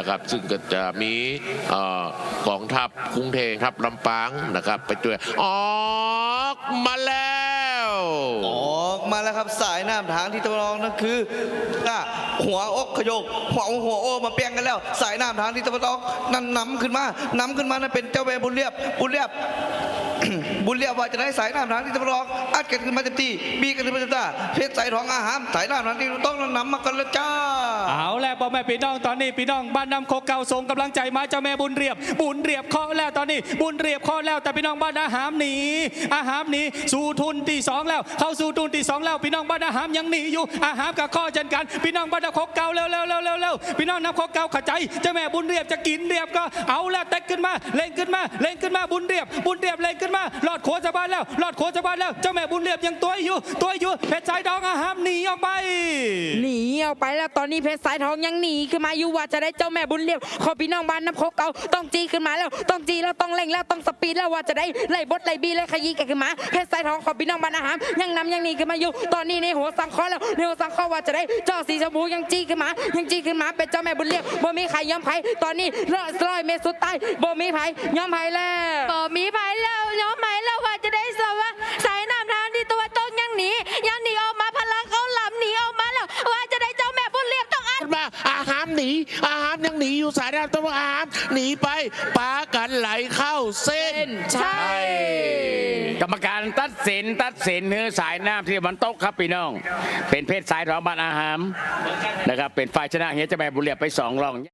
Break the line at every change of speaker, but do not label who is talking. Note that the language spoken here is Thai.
นะครับ ซึ่งก็จะมีเอ่อกองทัพกรุงเทพทัพลำปางนะครับ ไปช่วยออกมาแล้ว
ออกมาแล้วครับสายน้ำทางที่ตะวันออกนั่นคือหัวอกขยกหัวหัวโอมาเปียงกันแล้ว สายน้ำทางที่ตะวันออกนั่นนำขึ้นมานำขึ้นมานั่นเป็นเจ้าแม่บุญเรียบบุญเรียบ บุญเรียบว่าจะได้สายน้ำทางที่ตะวันออกอัดกันขึ้นมาเต็มที่บีกันขึ้นมาเต็มที่เพชรสายทองอาหารสายน้ำทางที่ต้องนำมากันล้วจ้า
เอาแล้วพ่อแม่พี่น้องตอนนี้พี่น้องบ้านน้ำโคกเก่าส่งกำลังใจมาเจ้าแม่บุญเรียบ บุญเรียบเคาะแล้วตอนนี้ บุญเรียบเคาะแล้วแต่พี่น้องบ้านอาหามหนีอาหามหนีสู่ทุนที่สองแล้ว เข้าสู่ทุนที่สองแล้ว พี่น้องบ้านอาหามยังหนีอยู่ อาหามกับข้อเช่นกัน พี่น้องบ้านน้ำโคกเก่าเร็วเร็วเร็วเร็วเร็วพี่น้องน้ำโคกเก่าขจายเจ้าแม่บุญเรียบจะกินเรียบก็เอาแล้วเต็กขึ้นมาเล่งขึ้นมาเล่งขึ้นมาบุญเรียบ บุญเรียบเล่งขึ้นมาหลอดโขสะบานแล้วหลอดโขสะบานแล้ว เจ้าแม่บุญเรียบยังตัวอยู่ตัวอยู่เพชรสายดองอาหามหนีออกไป
หนีออกไปแล้วตอนนี้เพชรสายทองยังหนีขึ้นมาอยู่ว่าจะได้เจ้าแม่บุญเรียบขอพี่น้องบ้านน้ำโคกเก่าต้องจีขึ้นมาแล้วต้องจีแล้วต้องเร่งแล้วต้องสปีดแล้วว่าจะได้ไล่บดไล่บีไล่ขยี้กันขึ้นมาเพชรสายทองขอพี่น้องบ้านอาหารยังนำยังหนีขึ้นมาอยู่ ตอนนี้ในหัวสังเคราะห์แล้วในหัวสังเคราะห์ว่าจะได้เจ้าสีชมพูยังจีขึ้นมา ยังจีขึ้นมาเป็นเจ้าแม่บุญเรียบบ่มีใครยอมใครตอนนี้ร้อยร้อยเมตรสุดท้ายบ่มีใครยอมใครแล้ว
บ่มีไผแล้ว ย้อมไหมแล้วว่าจะได้สว่าสายน้ำทางที่ตัวตกยังหนียังหนีออกมาพลังเขาหลำหนีออกมาแล้วว่าจะได้เจ้าแม่บุญเรียบต้องอัด
มาอาหารหนีอาหารยังหนีอยู่สายน้ำต้องอาหารหนีไปปากันไหลเข้าเส้น
ใช่
กรรมการตัดสินตัดสินเนื้อสายน้ำที่มันตกครับพี่น้อง เป็นเพศสายทองบ้านอาหามนะครับเป็นฝ่ายชนะเฮียเจะแม่บุญเรียบไปสองรอง